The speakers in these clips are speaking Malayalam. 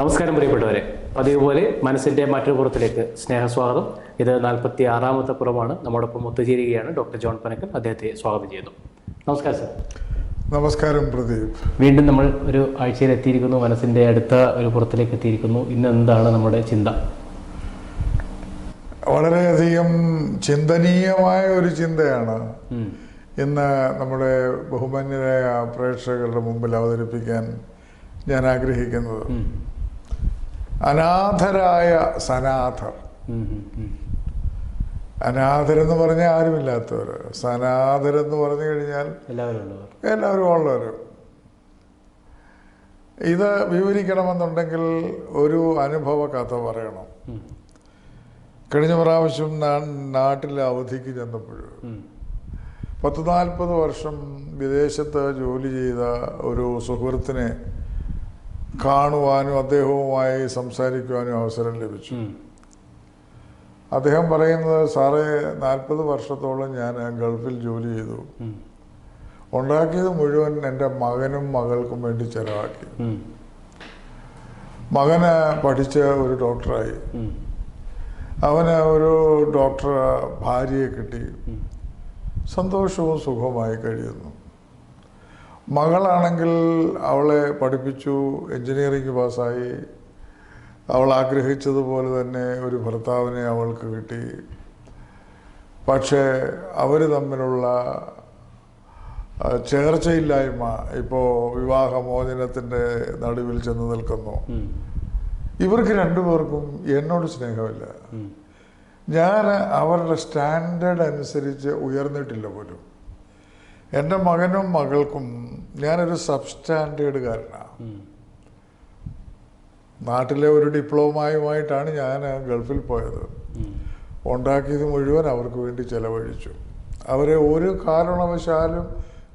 നമസ്കാരം പ്രിയപ്പെട്ടവരെ. പതിവുപോലെ മനസ്സിന്റെ മറ്റൊരു പുറത്തിലേക്ക് സ്നേഹസ്വാഗതം. ഇത് നാൽപ്പത്തി ആറാമത്തെ പുറമാണ്. നമ്മോടൊപ്പം ഒത്തുചേരുകയാണ് ഡോക്ടർ ജോൺ പനക്കൽ അദ്ദേഹത്തെ സ്വാഗതം ചെയ്യുന്നു. നമസ്കാരം സർ. നമസ്കാരം പ്രദീപ്. വീണ്ടും നമ്മൾ ഒരു ആഴ്ചയിൽ എത്തിയിരിക്കുന്നു. മനസ്സിന്റെ അടുത്ത ഒരു പുറത്തിലേക്ക് എത്തിയിരിക്കുന്നു. ഇന്ന് എന്താണ് നമ്മുടെ ചിന്ത? വളരെയധികം ചിന്തനീയമായ ഒരു ചിന്തയാണ്. ഇന്ന് നമ്മുടെ ബഹുമാന്യരായ പ്രേക്ഷകരുടെ മുമ്പിൽ അവതരിപ്പിക്കാൻ ഞാൻ ആഗ്രഹിക്കുന്നത്. അനാഥരായ സനാഥർ. അനാഥരെന്ന് പറഞ്ഞാൽ ആരുമില്ലാത്തവർ സനാഥരെന്ന് പറഞ്ഞു കഴിഞ്ഞാൽ എല്ലാവരും ഉള്ളവർ. ഇത് വിവരിക്കണമെന്നുണ്ടെങ്കിൽ ഒരു അനുഭവ കഥ പറയണം. കഴിഞ്ഞ പ്രാവശ്യം ഞാൻ നാട്ടിലെ അവധിക്ക് ചെന്നപ്പോഴും പത്ത് നാൽപ്പത് വർഷം വിദേശത്ത് ജോലി ചെയ്ത ഒരു സുഹൃത്തിനെ കാണുവാനും അദ്ദേഹവുമായി സംസാരിക്കുവാനും അവസരം ലഭിച്ചു അദ്ദേഹം പറയുന്നത് സാറേ നാൽപ്പത് വർഷത്തോളം ഞാൻ ഗൾഫിൽ ജോലി ചെയ്തു. ഉണ്ടാക്കിയത് മുഴുവൻ എന്റെ മകനും മകൾക്കും വേണ്ടി ചെലവാക്കി. മകന് പഠിച്ച് ഒരു ഡോക്ടറായി. അവന് ഒരു ഡോക്ടർ ഭാര്യയെ കിട്ടി. സന്തോഷവും സുഖവുമായി കഴിയുന്നു മകളാണെങ്കിൽ അവളെ പഠിപ്പിച്ചു എഞ്ചിനീയറിംഗ് പാസ്സായി. അവൾ ആഗ്രഹിച്ചതുപോലെ തന്നെ ഒരു ഭർത്താവിനെ അവൾക്ക് കിട്ടി. പക്ഷേ അവർ തമ്മിലുള്ള ചേർച്ചയില്ലായ്മ ഇപ്പോൾ വിവാഹമോചനത്തിന്റെ നടുവിൽ ചെന്ന് നിൽക്കുന്നു. ഇവർക്ക് രണ്ടുപേർക്കും എന്നോട് സ്നേഹമില്ല. ഞാൻ അവരുടെ സ്റ്റാൻഡേർഡ് അനുസരിച്ച് ഉയർന്നിട്ടില്ല പോലും. എന്റെ മകനും മകൾക്കും ഞാനൊരു സബ് സ്റ്റാൻഡേർഡുകാരനാണ്. നാട്ടിലെ ഒരു ഡിപ്ലോമയുമായിട്ടാണ് ഞാൻ ഗൾഫിൽ പോയത്. ഉണ്ടാക്കിയത് മുഴുവൻ അവർക്ക് വേണ്ടി ചെലവഴിച്ചു. അവരെ ഒരു കാരണവശാലും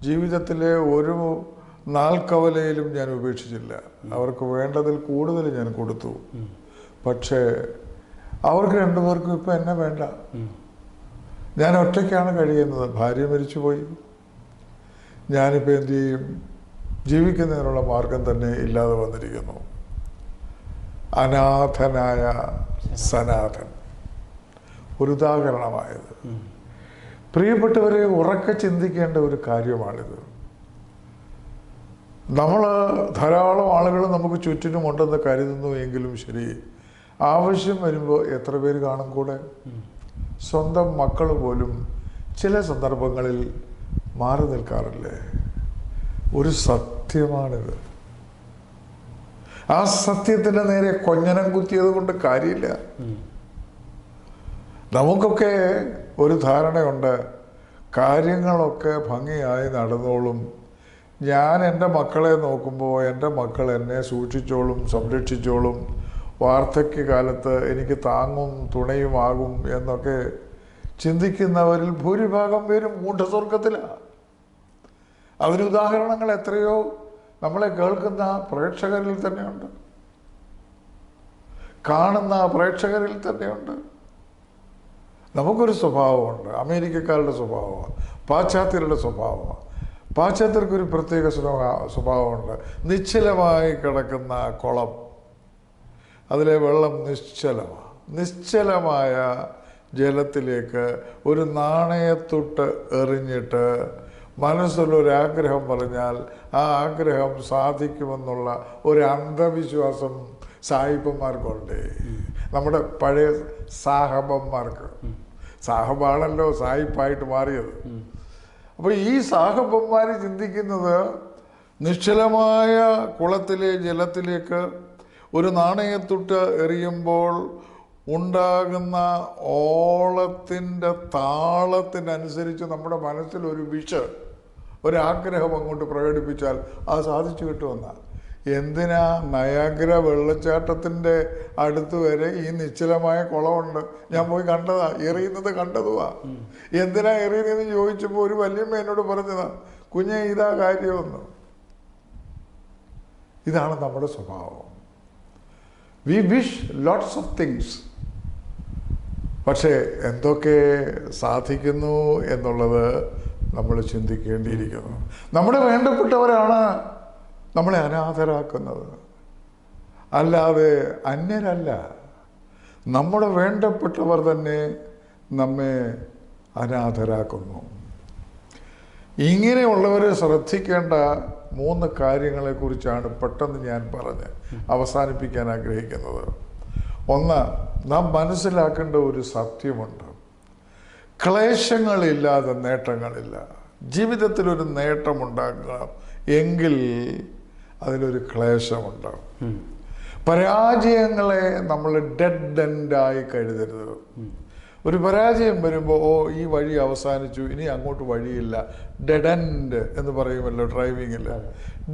ജീവിതത്തിലെ ഒരു നാൾക്കവലയിലും ഞാൻ ഉപേക്ഷിച്ചില്ല. അവർക്ക് വേണ്ടതിൽ കൂടുതൽ ഞാൻ കൊടുത്തു. പക്ഷേ അവർക്ക് രണ്ടുപേർക്കും ഇപ്പം എന്നെ വേണ്ട. ഞാൻ ഒറ്റയ്ക്കാണ് കഴിയുന്നത്. ഭാര്യ മരിച്ചുപോയി. ഞാനിപ്പോൾ എന്തു ചെയ്യും? ജീവിക്കുന്നതിനുള്ള മാർഗം തന്നെ ഇല്ലാതെ വന്നിരിക്കുന്നു. അനാഥനായ സനാഥൻ ഒരു ഉദാഹരണമായത്. പ്രിയപ്പെട്ടവരെ ഉറക്കെ ചിന്തിക്കേണ്ട ഒരു കാര്യമാണിത്. നമ്മൾ ധാരാളം ആളുകൾ നമുക്ക് ചുറ്റിനുമുണ്ടെന്ന് കരുതുന്നു എങ്കിലും ശരി ആവശ്യം വരുമ്പോൾ എത്ര പേര് കാണും കൂടെ? സ്വന്തം മക്കൾ പോലും ചില സന്ദർഭങ്ങളിൽ മാറി നിൽക്കാറില്ലേ? ഒരു സത്യമാണിത്. ആ സത്യത്തിന്റെ നേരെ കൊഞ്ഞനം കുത്തിയത് കൊണ്ട് കാര്യമില്ല. നമുക്കൊക്കെ ഒരു ധാരണയുണ്ട്. കാര്യങ്ങളൊക്കെ ഭംഗിയായി നടന്നോളും. ഞാൻ എന്റെ മക്കളെ നോക്കുമ്പോൾ എന്റെ മക്കൾ എന്നെ സൂക്ഷിച്ചോളും സംരക്ഷിച്ചോളും. വാർദ്ധക്യകാലത്ത് എനിക്ക് താങ്ങും തുണയുമാകും എന്നൊക്കെ ചിന്തിക്കുന്നവരിൽ ഭൂരിഭാഗം പേരും മൂഢസ്വർഗത്തിലാണ് അതിന് ഉദാഹരണങ്ങൾ എത്രയോ നമ്മളെ കേൾക്കുന്ന പ്രേക്ഷകരിൽ തന്നെയുണ്ട്. കാണുന്ന പ്രേക്ഷകരിൽ തന്നെയുണ്ട്. നമുക്കൊരു സ്വഭാവമുണ്ട്. അമേരിക്കക്കാരുടെ സ്വഭാവമാണ്. പാശ്ചാത്യരുടെ സ്വഭാവമാണ്. പാശ്ചാത്യർക്കൊരു പ്രത്യേക സ്വഭാവ- സ്വഭാവമുണ്ട്. നിശ്ചലമായി കിടക്കുന്ന കുളം. അതിലെ വെള്ളം നിശ്ചലമാണ് നിശ്ചലമായ ജലത്തിലേക്ക് ഒരു നാണയത്തൊട്ട് എറിഞ്ഞിട്ട് മനസ്സിലൊരാഗ്രഹം പറഞ്ഞാൽ ആ ആഗ്രഹം സാധിക്കുമെന്നുള്ള ഒരു അന്ധവിശ്വാസം സായിപ്പന്മാർക്കുണ്ട്. നമ്മുടെ പഴയ സാഹബന്മാർക്ക് സാഹബാണല്ലോ സായിപ്പായിട്ട് മാറിയത്. അപ്പോൾ ഈ സാഹബന്മാർ ചിന്തിക്കുന്നത് നിശ്ചലമായ കുളത്തിലെ ജലത്തിലേക്ക് ഒരു നാണയത്തുട്ട് എറിയുമ്പോൾ ഉണ്ടാകുന്ന ഓളത്തിന്റെ താളത്തിനനുസരിച്ച് നമ്മുടെ മനസ്സിൽ ഒരു വിഷ് ഒരാഗ്രഹം അങ്ങോട്ട് പ്രകടിപ്പിച്ചാൽ അത് സാധിച്ചു കിട്ടുമെന്നാണ് എന്തിനാ നയാഗ്ര വെള്ളച്ചാട്ടത്തിന്റെ അടുത്ത് വരെ ഈ നിശ്ചലമായ കുളമുണ്ട്? ഞാൻ പോയി കണ്ടതാ എറിയുന്നത് കണ്ടതുവാ. എന്തിനാ എറിയുന്നതെന്ന് ചോദിച്ചപ്പോൾ ഒരു വല്യമ്മ എന്നോട് പറഞ്ഞതാ കുഞ്ഞെ ഇതാ കാര്യമെന്ന്. ഇതാണ് നമ്മുടെ സ്വഭാവം. We wish lots of things പക്ഷേ എന്തൊക്കെ സാധിക്കുന്നു എന്നുള്ളത് നമ്മൾ ചിന്തിക്കേണ്ടിയിരിക്കുന്നു. നമ്മുടെ വേണ്ടപ്പെട്ടവരാണ് നമ്മളെ അനാഥരാക്കുന്നത്. അല്ലാതെ അന്യരല്ല. നമ്മുടെ വേണ്ടപ്പെട്ടവർ തന്നെ നമ്മെ അനാഥരാക്കുന്നു. ഇങ്ങനെയുള്ളവരെ ശ്രദ്ധിക്കേണ്ട മൂന്ന് കാര്യങ്ങളെക്കുറിച്ചാണ് പെട്ടെന്ന് ഞാൻ പറഞ്ഞ് അവസാനിപ്പിക്കാൻ ആഗ്രഹിക്കുന്നത്. ഒന്ന് നാം മനസ്സിലാക്കേണ്ട ഒരു സത്യമുണ്ട്. ക്ലേശങ്ങളില്ലാതെ നേട്ടങ്ങളില്ല. ജീവിതത്തിൽ ഒരു നേട്ടമുണ്ടാക്കുക എങ്കിൽ അതിലൊരു ക്ലേശമുണ്ടാകും പരാജയങ്ങളെ നമ്മൾ ഡെഡ് എൻഡായി കരുതരുത്. ഒരു പരാജയം വരുമ്പോൾ ഓ ഈ വഴി അവസാനിച്ചു ഇനി അങ്ങോട്ട് വഴിയില്ല. ഡെഡ് എൻഡ് എന്ന് പറയുമല്ലോ ഡ്രൈവിങ്ങിൽ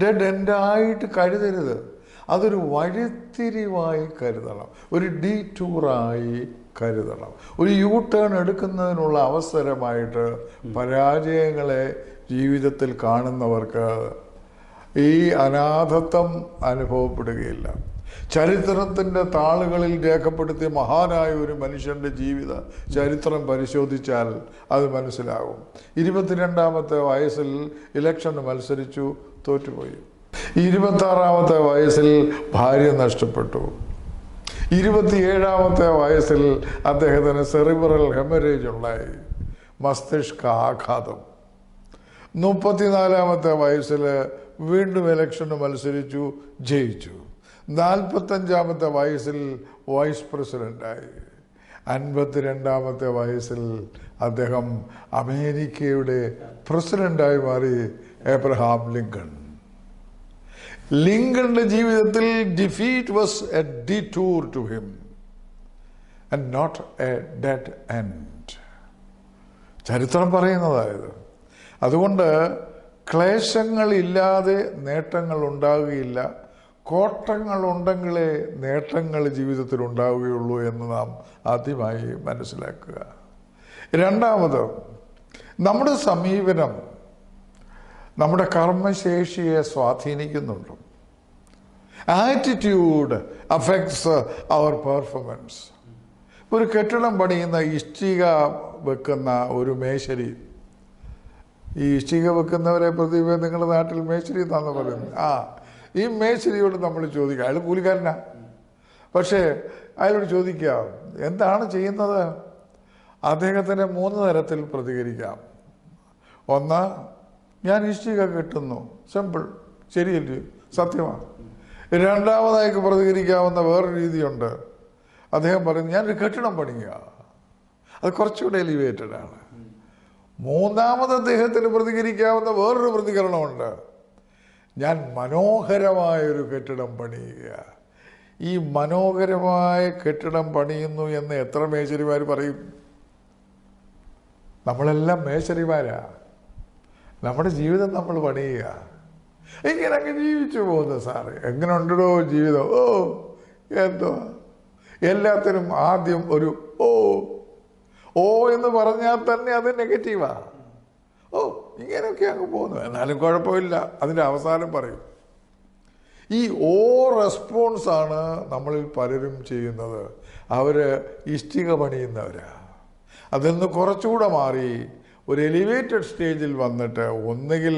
ഡെഡ് എൻഡായിട്ട് കരുതരുത്. അതൊരു വഴിത്തിരിവായി കരുതണം. ഒരു ഡീ ടൂറായി കരുതണം. ഒരു യൂ ടേൺ എടുക്കുന്നതിനുള്ള അവസരമായിട്ട് പരാജയങ്ങളെ ജീവിതത്തിൽ കാണുന്നവർക്ക് ഈ അനാഥത്വം അനുഭവപ്പെടുകയില്ല. ചരിത്രത്തിന്റെ താളുകളിൽ രേഖപ്പെടുത്തിയ മഹാനായ ഒരു മനുഷ്യന്റെ ജീവിത ചരിത്രം പരിശോധിച്ചാൽ അത് മനസ്സിലാകും. ഇരുപത്തിരണ്ടാമത്തെ വയസ്സിൽ ഇലക്ഷന് മത്സരിച്ചു തോറ്റുപോയി. ഇരുപത്താറാമത്തെ വയസ്സിൽ ഭാര്യ നഷ്ടപ്പെട്ടു. ഇരുപത്തിയേഴാമത്തെ വയസ്സിൽ അദ്ദേഹത്തിന് സെറിബറൽ ഹെമറേജ് ഉണ്ടായി. മസ്തിഷ്ക ആഘാതം. മുപ്പത്തിനാലാമത്തെ വയസ്സിൽ വീണ്ടും ഇലക്ഷന് മത്സരിച്ചു ജയിച്ചു. നാൽപ്പത്തഞ്ചാമത്തെ വയസ്സിൽ വൈസ് പ്രസിഡന്റായി. അൻപത്തിരണ്ടാമത്തെ വയസ്സിൽ അദ്ദേഹം അമേരിക്കയുടെ പ്രസിഡന്റായി മാറി എബ്രഹാം ലിങ്കൺ. ലിങ്കണിന്റെ ജീവിതത്തിൽ defeat was a detour to him and not a dead end ചരിത്രം പറയുന്നതായത്. അതുകൊണ്ട് ക്ലേശങ്ങളില്ലാതെ നേട്ടങ്ങൾ ഉണ്ടാകുകയില്ല കോട്ടങ്ങളുണ്ടെങ്കിലേ നേട്ടങ്ങൾ ജീവിതത്തിൽ ഉണ്ടാവുകയുള്ളൂ എന്ന് നാം ആദ്യമായി മനസ്സിലാക്കുക. രണ്ടാമത് നമ്മുടെ സമീപനം നമ്മുടെ കർമ്മശേഷിയെ സ്വാധീനിക്കുന്നുണ്ട്. ആറ്റിറ്റ്യൂഡ് അഫക്ട്സ് അവർ പെർഫോമൻസ് ഒരു കെട്ടിടം പണിയുന്ന ഇഷ്ടിക വെക്കുന്ന ഒരു മേശരി ഈ ഇഷ്ടിക വെക്കുന്നവരെ പ്രതിഭ നിങ്ങളുടെ നാട്ടിൽ മേശരി എന്നാന്ന് പറയുന്നത്. ആ ഈ മേശരിയോട് നമ്മൾ ചോദിക്കുക. അയാൾ കൂലിക്കാരനാ. പക്ഷേ അയാളോട് ചോദിക്കുക എന്താണ് ചെയ്യുന്നത്? അദ്ദേഹത്തിന് മൂന്ന് തരത്തിൽ പ്രതികരിക്കാം. ഒന്ന് ഞാൻ ഇഷ്ടിക കെട്ടുന്നു. സിമ്പിൾ ശരിയല്ലേ? സത്യമാണ്. രണ്ടാമതായി പ്രതികരിക്കാവുന്ന വേറെ രീതിയുണ്ട്. അദ്ദേഹം പറയുന്നു ഞാനൊരു കെട്ടിടം പണിയുക. അത് കുറച്ചുകൂടെ എലിവേറ്റഡ് ആണ്. മൂന്നാമത് അദ്ദേഹത്തിന് പ്രതികരിക്കാവുന്ന വേറൊരു പ്രതികരണമുണ്ട്. ഞാൻ മനോഹരമായൊരു കെട്ടിടം പണിയുക. ഈ മനോഹരമായ കെട്ടിടം പണിയുന്നു എന്ന് എത്ര മേശരിമാർ പറയും? നമ്മളെല്ലാം മേശരിമാരാ. നമ്മുടെ ജീവിതം നമ്മൾ പണിയുക. ഇങ്ങനെ അങ്ങ് ജീവിച്ചു പോകുന്നു സാറ്. എങ്ങനെ ഉണ്ടോ ജീവിതം? ഓ എന്തോ എല്ലാത്തിനും ആദ്യം ഒരു ഓ. ഓ എന്ന് പറഞ്ഞാൽ തന്നെ അത് നെഗറ്റീവാ. ഓ ഇങ്ങനെയൊക്കെ അങ്ങ് പോകുന്നു. എന്നാലും കുഴപ്പമില്ല. അതിന്റെ അവസാനം പറയും. ഈ ഓ റെസ്പോൺസ് ആണ് നമ്മളിൽ പലരും ചെയ്യുന്നത്. അവർ ഇഷ്ടിക പണിയുന്നവരാ. അതിൽ നിന്ന് കുറച്ചുകൂടെ മാറി ഒരു എലിവേറ്റഡ് സ്റ്റേജിൽ വന്നിട്ട് ഒന്നുകിൽ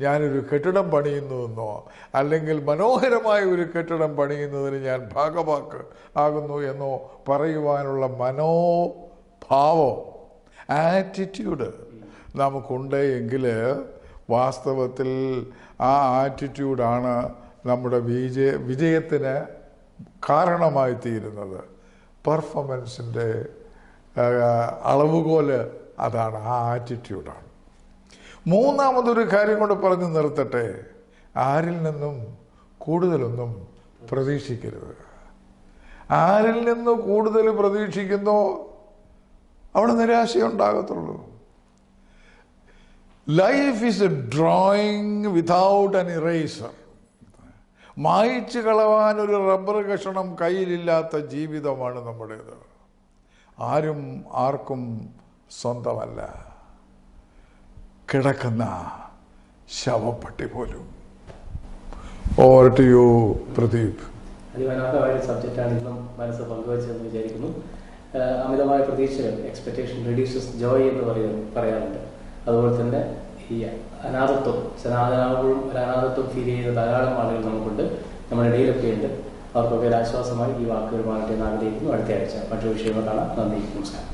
ഞാനൊരു കെട്ടിടം പണിയുന്നുവെന്നോ അല്ലെങ്കിൽ മനോഹരമായ ഒരു കെട്ടിടം പണിയുന്നതിന് ഞാൻ ഭാഗവാക്ക് ആകുന്നു എന്നോ പറയുവാനുള്ള മനോഭാവം ആറ്റിറ്റ്യൂഡ് നമുക്കുണ്ട് എങ്കിൽ വാസ്തവത്തിൽ ആ ആറ്റിറ്റ്യൂഡാണ് നമ്മുടെ വിജയ വിജയത്തിന് കാരണമായി തീരുന്നത് പെർഫോമൻസിന്റെ അളവുകോൽ അതാണ് ആ ആറ്റിറ്റ്യൂഡാണ് മൂന്നാമതൊരു കാര്യം കൊണ്ട് പറഞ്ഞു നിർത്തട്ടെ. ആരിൽ നിന്നും കൂടുതലൊന്നും പ്രതീക്ഷിക്കരുത്. ആരിൽ നിന്ന് കൂടുതൽ പ്രതീക്ഷിക്കുന്നോ അവിടെ നിരാശയുണ്ടാകത്തുള്ളൂ. Life is a drawing without an eraser മായിച്ചു കളവാൻ ഒരു റബ്ബർ കഷണം കയ്യിലില്ലാത്ത ജീവിതമാണ് നമ്മുടേത്. ആരും ആർക്കും സ്വന്തമല്ല. കിടക്കുന്ന ശവപ്പെട്ടി പോലും. Over to you Pradeep. മനസ്സ് അമിതമായ പ്രതീക്ഷകൾ എക്സ്പെക്ടേഷൻ റിഡ്യൂസസ് ജോയ് എന്ന് പറയുന്നത് പറയാറുണ്ട്. അതുപോലെ തന്നെ ഈ അനാഥത്വം സനാതനാവുമ്പോഴും ഒരു അനാഥത്വം ഫീൽ ചെയ്യുന്ന ധാരാളം ആളുകൾ നമുക്കുണ്ട്. നമ്മുടെ ഇടയിലൊക്കെ ഉണ്ട്. അവർക്കൊക്കെ ഒരു ആശ്വാസമായി ഈ വാക്കുകൾ മാറട്ടെ എന്ന് ആഗ്രഹിക്കുന്നു അടുത്ത ആഴ്ച മറ്റൊരു വിഷയങ്ങൾ കാണാം. നന്ദി നമസ്കാരം.